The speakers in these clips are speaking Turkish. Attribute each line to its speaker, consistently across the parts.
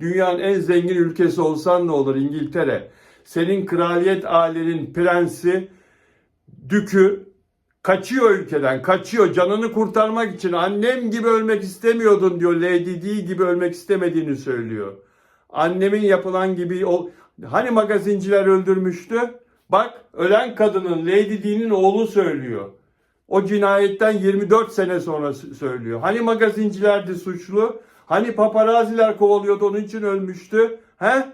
Speaker 1: Dünyanın en zengin ülkesi olsan ne olur İngiltere? Senin kraliyet ailenin prensi, dükü kaçıyor ülkeden, kaçıyor. Canını kurtarmak için annem gibi ölmek istemiyordun diyor. Lady Di gibi ölmek istemediğini söylüyor. Annemin yapılan gibi o hani magazinciler öldürmüştü? Bak ölen kadının Lady Di'nin oğlu söylüyor. O cinayetten 24 sene sonra söylüyor. Hani magazincilerdi suçlu? Hani paparaziler kovalıyordu onun için ölmüştü? He?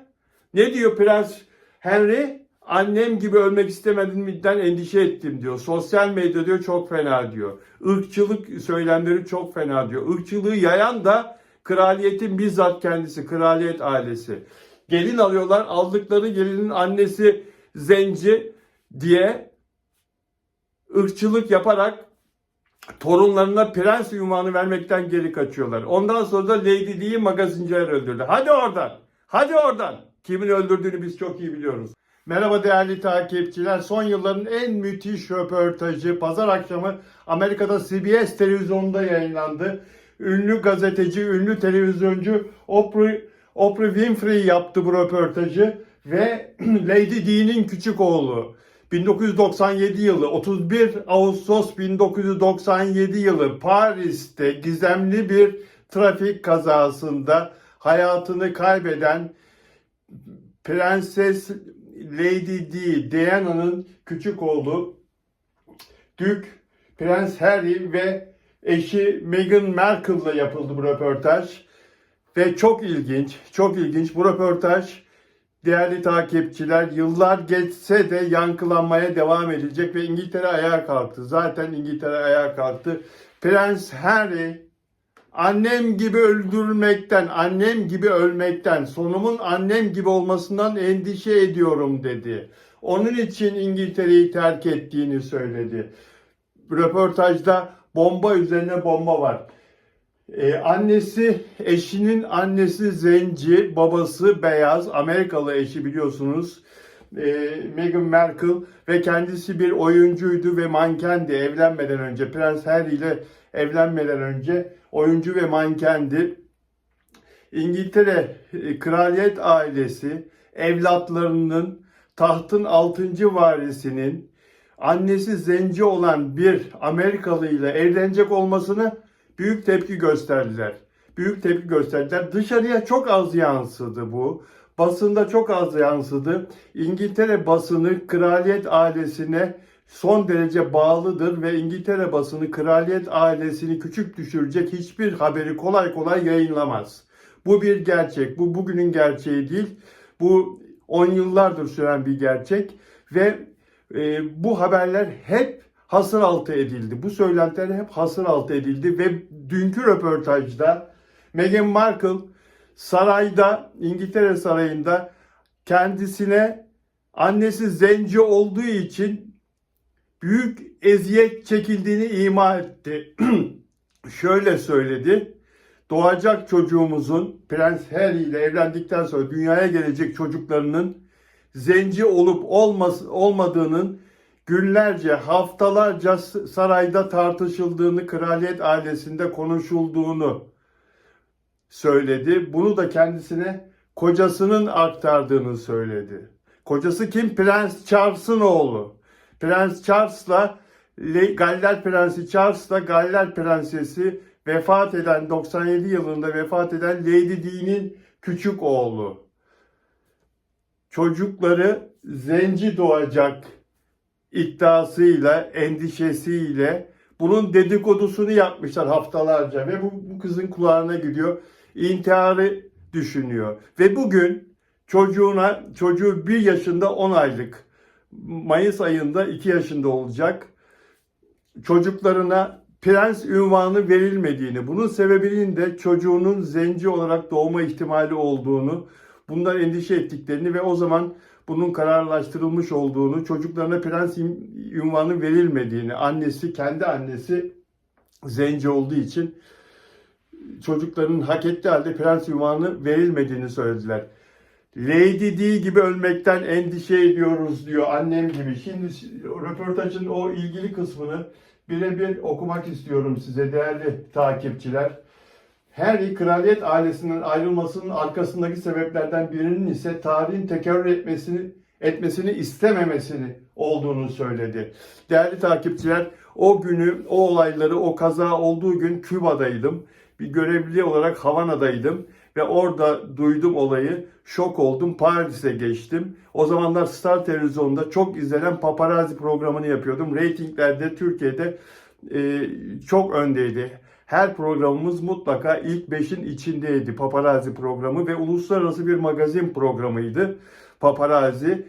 Speaker 1: Ne diyor Prens Henry? Annem gibi ölmek istemediğimden endişe ettim diyor. Sosyal medya diyor çok fena diyor. Irkçılık söylemleri çok fena diyor. Irkçılığı yayan da kraliyetin bizzat kendisi, kraliyet ailesi. Gelin alıyorlar, aldıkları gelinin annesi zenci diye ırkçılık yaparak torunlarına prens ünvanı vermekten geri kaçıyorlar. Ondan sonra da Lady Di'yi magazinciler öldürdü. Hadi oradan. Hadi oradan. Kimin öldürdüğünü biz çok iyi biliyoruz. Merhaba değerli takipçiler. Son yılların en müthiş röportajı pazar akşamı Amerika'da CBS televizyonunda yayınlandı. Ünlü gazeteci, ünlü televizyoncu Oprah, Oprah Winfrey yaptı bu röportajı ve Lady Di'nin küçük oğlu 1997 yılı 31 Ağustos 1997 yılı Paris'te gizemli bir trafik kazasında hayatını kaybeden Prenses Lady Di, Diana'nın küçük oğlu Dük, Prens Harry ve eşi Meghan Markle'la yapıldı bu röportaj. Ve çok ilginç, çok ilginç bu röportaj değerli takipçiler yıllar geçse de yankılanmaya devam edecek ve İngiltere ayağa kalktı. Zaten İngiltere ayağa kalktı. Prens Harry annem gibi öldürülmekten, annem gibi ölmekten, sonumun annem gibi olmasından endişe ediyorum dedi. Onun için İngiltere'yi terk ettiğini söyledi. Röportajda bomba üzerine bomba var. Ee, annesi, eşinin annesi zenci, babası beyaz, Amerikalı eşi biliyorsunuz. Ee, Meghan Markle ve kendisi bir oyuncuydu ve mankendi evlenmeden önce. Prens Harry ile evlenmeden önce oyuncu ve mankendi. İngiltere e, kraliyet ailesi evlatlarının tahtın 6. varisinin annesi zenci olan bir Amerikalı ile evlenecek olmasını büyük tepki gösterdiler. Büyük tepki gösterdiler. Dışarıya çok az yansıdı bu. Basında çok az yansıdı. İngiltere basını kraliyet ailesine son derece bağlıdır ve İngiltere basını kraliyet ailesini küçük düşürecek hiçbir haberi kolay kolay yayınlamaz. Bu bir gerçek. Bu bugünün gerçeği değil. Bu 10 yıllardır süren bir gerçek ve e, bu haberler hep hasır altı edildi. Bu söylentiler hep hasır altı edildi ve dünkü röportajda Meghan Markle sarayda, İngiltere sarayında kendisine annesi zenci olduğu için büyük eziyet çekildiğini ima etti. Şöyle söyledi. Doğacak çocuğumuzun Prens Harry ile evlendikten sonra dünyaya gelecek çocuklarının zenci olup olmaz, olmadığının günlerce, haftalarca sarayda tartışıldığını, kraliyet ailesinde konuşulduğunu söyledi. Bunu da kendisine kocasının aktardığını söyledi. Kocası kim? Prens Charles'ın oğlu. Prens Charles'la Le- Galler Prensi Charles'la Galler Prensesi vefat eden 97 yılında vefat eden Lady Di'nin küçük oğlu. Çocukları zenci doğacak iddiasıyla, endişesiyle bunun dedikodusunu yapmışlar haftalarca ve bu, bu kızın kulağına gidiyor. İntiharı düşünüyor. Ve bugün çocuğuna, çocuğu bir yaşında 10 aylık, Mayıs ayında 2 yaşında olacak. Çocuklarına prens ünvanı verilmediğini, bunun sebebinin de çocuğunun zenci olarak doğma ihtimali olduğunu, bundan endişe ettiklerini ve o zaman bunun kararlaştırılmış olduğunu, çocuklarına prens ünvanı verilmediğini, annesi, kendi annesi zenci olduğu için çocukların hak ettiği halde prens ünvanı verilmediğini söylediler. Lady Di gibi ölmekten endişe ediyoruz diyor annem gibi. Şimdi röportajın o ilgili kısmını birebir okumak istiyorum size değerli takipçiler. Harry kraliyet ailesinden ayrılmasının arkasındaki sebeplerden birinin ise tarihin tekerrür etmesini etmesini istememesini olduğunu söyledi. Değerli takipçiler, o günü, o olayları, o kaza olduğu gün Küba'daydım. Bir görevli olarak Havana'daydım ve orada duydum olayı. Şok oldum. Paris'e geçtim. O zamanlar Star Televizyon'da çok izlenen paparazzi programını yapıyordum. Ratinglerde Türkiye'de e, çok öndeydi. Her programımız mutlaka ilk beşin içindeydi paparazzi programı ve uluslararası bir magazin programıydı paparazzi.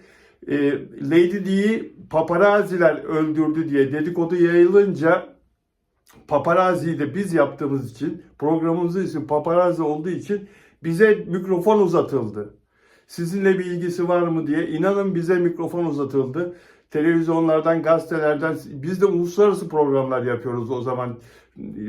Speaker 1: E, Lady Di'yi paparazziler öldürdü diye dedikodu yayılınca paparazziyi de biz yaptığımız için programımızın ismi paparazzi olduğu için bize mikrofon uzatıldı. Sizinle bir ilgisi var mı diye inanın bize mikrofon uzatıldı. Televizyonlardan, gazetelerden biz de uluslararası programlar yapıyoruz o zaman.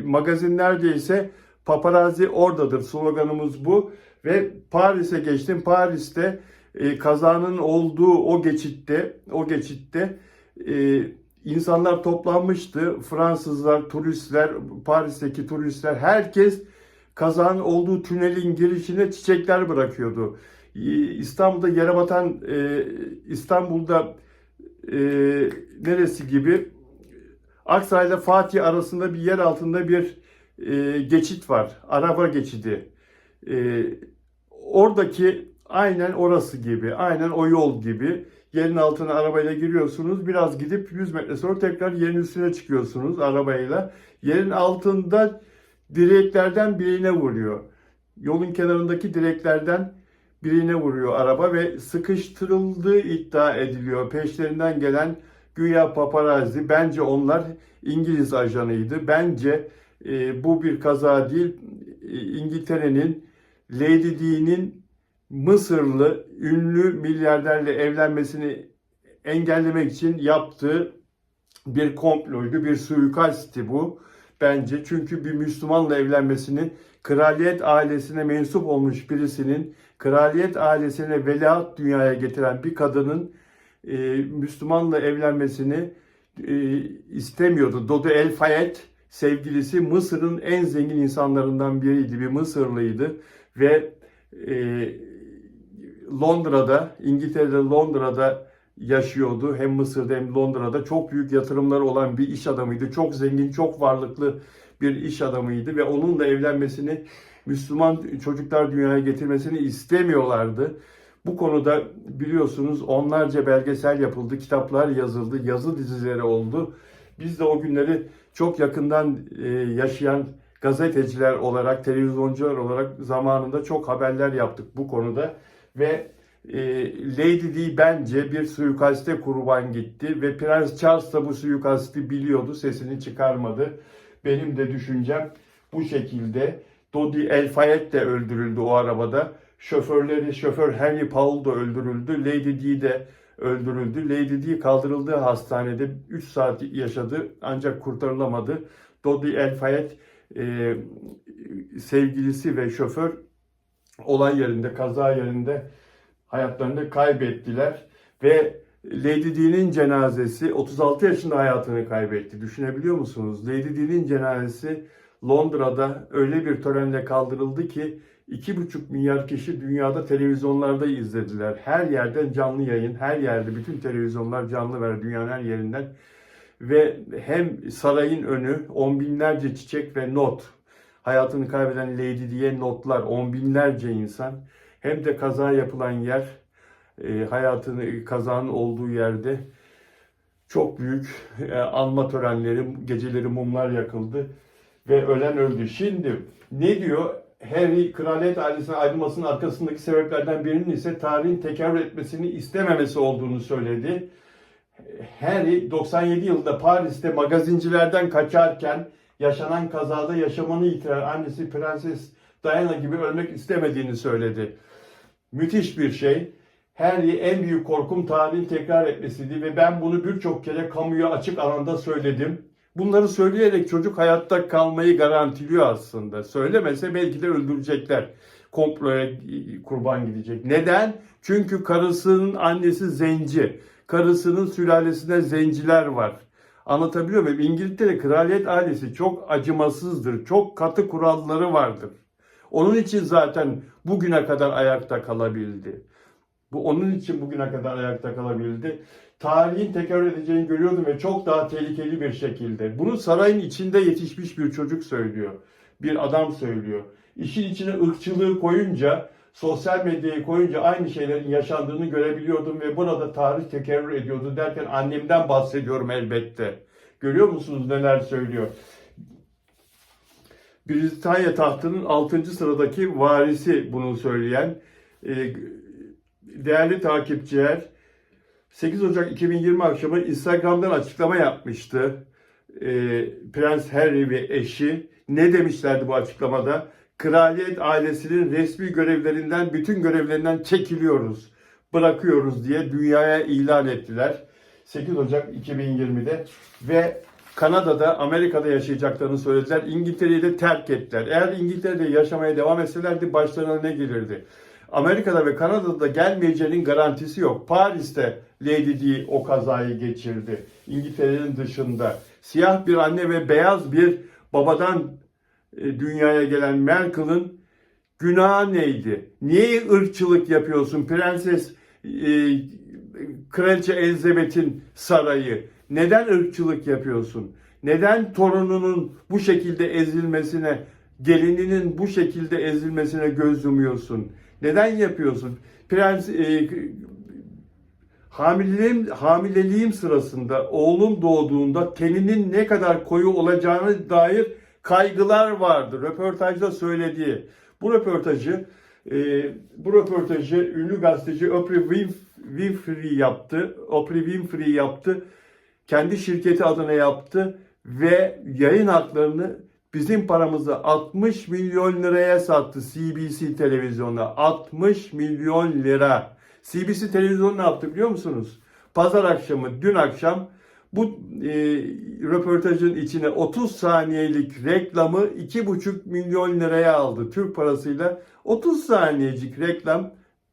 Speaker 1: Magazinlerde ise paparazzi oradadır sloganımız bu. Ve Paris'e geçtim. Paris'te e, kazanın olduğu o geçitte, o geçitte e, insanlar toplanmıştı. Fransızlar, turistler, Paris'teki turistler, herkes kazanın olduğu tünelin girişine çiçekler bırakıyordu. E, İstanbul'da yere batan, e, İstanbul'da e, neresi gibi Aksaray'la Fatih arasında bir yer altında bir e, geçit var. Araba geçidi. E, oradaki aynen orası gibi, aynen o yol gibi yerin altına arabayla giriyorsunuz. Biraz gidip 100 metre sonra tekrar yerin üstüne çıkıyorsunuz arabayla. Yerin altında direklerden birine vuruyor. Yolun kenarındaki direklerden birine vuruyor araba ve sıkıştırıldığı iddia ediliyor. Peşlerinden gelen güya paparazzi. Bence onlar İngiliz ajanıydı. Bence e, bu bir kaza değil. E, İngiltere'nin Lady Di'nin Mısırlı ünlü milyarderle evlenmesini engellemek için yaptığı bir komploydu, bir suikastti bu bence. Çünkü bir Müslümanla evlenmesini kraliyet ailesine mensup olmuş birisinin kraliyet ailesine veliaht dünyaya getiren bir kadının e, Müslümanla evlenmesini e, istemiyordu. Dodo El Fayed sevgilisi Mısır'ın en zengin insanlarından biriydi. Bir Mısırlıydı ve e, Londra'da, İngiltere'de Londra'da yaşıyordu. Hem Mısır'da hem Londra'da çok büyük yatırımları olan bir iş adamıydı. Çok zengin, çok varlıklı bir iş adamıydı ve onunla evlenmesini Müslüman çocuklar dünyaya getirmesini istemiyorlardı. Bu konuda biliyorsunuz onlarca belgesel yapıldı, kitaplar yazıldı, yazı dizileri oldu. Biz de o günleri çok yakından e, yaşayan gazeteciler olarak, televizyoncular olarak zamanında çok haberler yaptık bu konuda. Ve e, Lady Di bence bir suikaste kurban gitti ve Prens Charles da bu suikasti biliyordu, sesini çıkarmadı. Benim de düşüncem bu şekilde. Dodi El Fayed de öldürüldü o arabada. Şoförleri, şoför Henry Paul da öldürüldü. Lady Di de öldürüldü. Lady Di kaldırıldığı hastanede 3 saat yaşadı ancak kurtarılamadı. Dodi El Fayed e, sevgilisi ve şoför olay yerinde, kaza yerinde hayatlarını kaybettiler ve Lady Di'nin cenazesi 36 yaşında hayatını kaybetti. Düşünebiliyor musunuz? Lady Di'nin cenazesi Londra'da öyle bir törenle kaldırıldı ki 2,5 milyar kişi dünyada televizyonlarda izlediler. Her yerden canlı yayın, her yerde bütün televizyonlar canlı ver dünyanın her yerinden. Ve hem sarayın önü on binlerce çiçek ve not. Hayatını kaybeden Lady diye notlar, on binlerce insan. Hem de kaza yapılan yer, e, hayatını kazanın olduğu yerde çok büyük e, anma törenleri, geceleri mumlar yakıldı ve ölen öldü. Şimdi ne diyor? Harry kraliyet ailesine ayrılmasının arkasındaki sebeplerden birinin ise tarihin tekerrür etmesini istememesi olduğunu söyledi. Harry 97 yılında Paris'te magazincilerden kaçarken yaşanan kazada yaşamanı yitiren annesi Prenses Diana gibi ölmek istemediğini söyledi. Müthiş bir şey. Harry en büyük korkum tarihin tekrar etmesiydi ve ben bunu birçok kere kamuya açık alanda söyledim. Bunları söyleyerek çocuk hayatta kalmayı garantiliyor aslında. Söylemese belki de öldürecekler. Komploya kurban gidecek. Neden? Çünkü karısının annesi zenci. Karısının sülalesinde zenciler var. Anlatabiliyor muyum? İngiltere kraliyet ailesi çok acımasızdır. Çok katı kuralları vardır. Onun için zaten bugüne kadar ayakta kalabildi. Bu onun için bugüne kadar ayakta kalabildi. Tarihin tekrar edeceğini görüyordum ve çok daha tehlikeli bir şekilde. Bunu sarayın içinde yetişmiş bir çocuk söylüyor. Bir adam söylüyor. İşin içine ırkçılığı koyunca, sosyal medyayı koyunca aynı şeylerin yaşandığını görebiliyordum ve burada tarih tekerrür ediyordu derken annemden bahsediyorum elbette. Görüyor musunuz neler söylüyor? Britanya tahtının 6. sıradaki varisi bunu söyleyen e, değerli takipçiler 8 Ocak 2020 akşamı Instagram'dan açıklama yapmıştı. E, Prens Harry ve eşi ne demişlerdi bu açıklamada? Kraliyet ailesinin resmi görevlerinden, bütün görevlerinden çekiliyoruz, bırakıyoruz diye dünyaya ilan ettiler. 8 Ocak 2020'de ve Kanada'da, Amerika'da yaşayacaklarını söylediler. İngiltere'yi de terk ettiler. Eğer İngiltere'de yaşamaya devam etselerdi başlarına ne gelirdi? Amerika'da ve Kanada'da gelmeyeceğinin garantisi yok. Paris'te Lady Di o kazayı geçirdi. İngiltere'nin dışında. Siyah bir anne ve beyaz bir babadan e, dünyaya gelen Merkel'ın günahı neydi? Niye ırkçılık yapıyorsun? Prenses e, Kraliçe Elizabeth'in sarayı. Neden ırkçılık yapıyorsun? Neden torununun bu şekilde ezilmesine, gelininin bu şekilde ezilmesine göz yumuyorsun? Neden yapıyorsun? Prens e, hamileliğim, hamileliğim sırasında oğlum doğduğunda teninin ne kadar koyu olacağına dair kaygılar vardı. Röportajda söylediği. Bu röportajı e, bu röportajı ünlü gazeteci Oprah Winf- Winfrey yaptı. Oprah Winfrey yaptı. Kendi şirketi adına yaptı ve yayın haklarını bizim paramızı 60 milyon liraya sattı CBC televizyonuna. 60 milyon lira. CBC televizyon ne yaptı biliyor musunuz? Pazar akşamı, dün akşam bu e, röportajın içine 30 saniyelik reklamı 2,5 milyon liraya aldı. Türk parasıyla 30 saniyecik reklam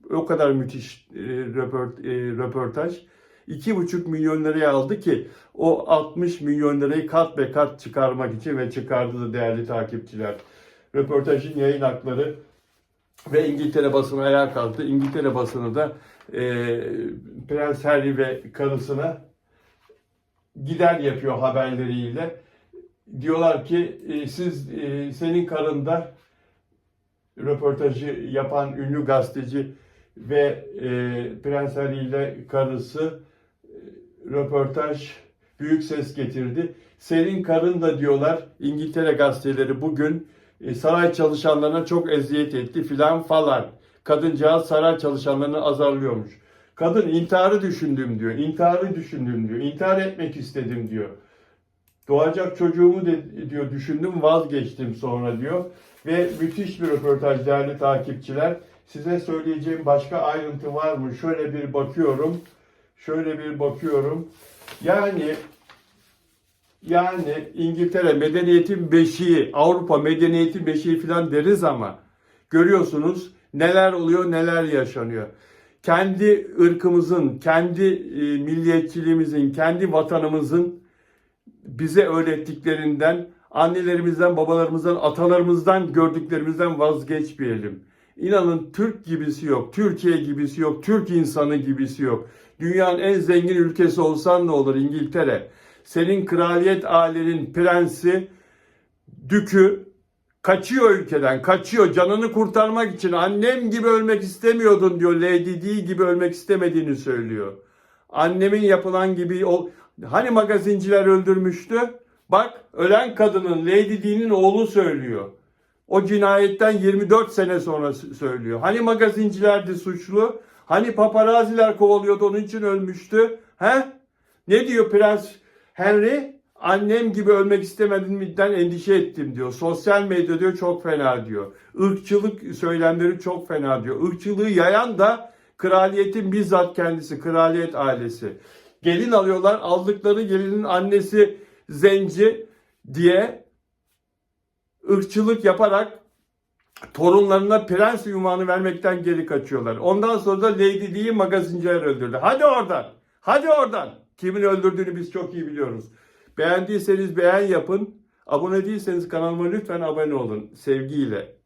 Speaker 1: o kadar müthiş e, röport, e, röportaj. 2,5 milyon liraya aldı ki o 60 milyon lirayı kat be kat çıkarmak için ve çıkardı da değerli takipçiler. Röportajın yayın hakları ve İngiltere basını ayağa kalktı. İngiltere basını da e, Prens Harry ve karısına gider yapıyor haberleriyle. Diyorlar ki e, siz e, senin karında röportajı yapan ünlü gazeteci ve e, Prens Harry ile karısı e, röportaj büyük ses getirdi. Senin karın da diyorlar İngiltere gazeteleri bugün saray çalışanlarına çok eziyet etti filan falan. Kadıncağız saray çalışanlarını azarlıyormuş. Kadın intiharı düşündüm diyor. İntiharı düşündüm diyor. İntihar etmek istedim diyor. Doğacak çocuğumu de, diyor düşündüm vazgeçtim sonra diyor. Ve müthiş bir röportaj değerli takipçiler. Size söyleyeceğim başka ayrıntı var mı? Şöyle bir bakıyorum. Şöyle bir bakıyorum. Yani yani İngiltere medeniyetin beşiği, Avrupa medeniyetin beşiği falan deriz ama görüyorsunuz neler oluyor, neler yaşanıyor. Kendi ırkımızın, kendi e, milliyetçiliğimizin, kendi vatanımızın bize öğrettiklerinden, annelerimizden, babalarımızdan, atalarımızdan gördüklerimizden vazgeçmeyelim. İnanın Türk gibisi yok, Türkiye gibisi yok, Türk insanı gibisi yok. Dünyanın en zengin ülkesi olsan ne olur İngiltere? Senin kraliyet ailenin prensi, dükü kaçıyor ülkeden, kaçıyor. Canını kurtarmak için annem gibi ölmek istemiyordun diyor. Lady Di gibi ölmek istemediğini söylüyor. Annemin yapılan gibi ol... Hani magazinciler öldürmüştü? Bak ölen kadının Lady Di'nin oğlu söylüyor. O cinayetten 24 sene sonra söylüyor. Hani magazincilerdi suçlu? Hani paparaziler kovalıyordu onun için ölmüştü? He? Ne diyor Prens Henry? Annem gibi ölmek istemediğimden endişe ettim diyor. Sosyal medya diyor çok fena diyor. Irkçılık söylemleri çok fena diyor. Irkçılığı yayan da kraliyetin bizzat kendisi, kraliyet ailesi. Gelin alıyorlar, aldıkları gelinin annesi zenci diye ırkçılık yaparak torunlarına prens ünvanı vermekten geri kaçıyorlar. Ondan sonra da Lady Di'yi magazinciler öldürdü. Hadi oradan. Hadi oradan. Kimin öldürdüğünü biz çok iyi biliyoruz. Beğendiyseniz beğen yapın. Abone değilseniz kanalıma lütfen abone olun. Sevgiyle.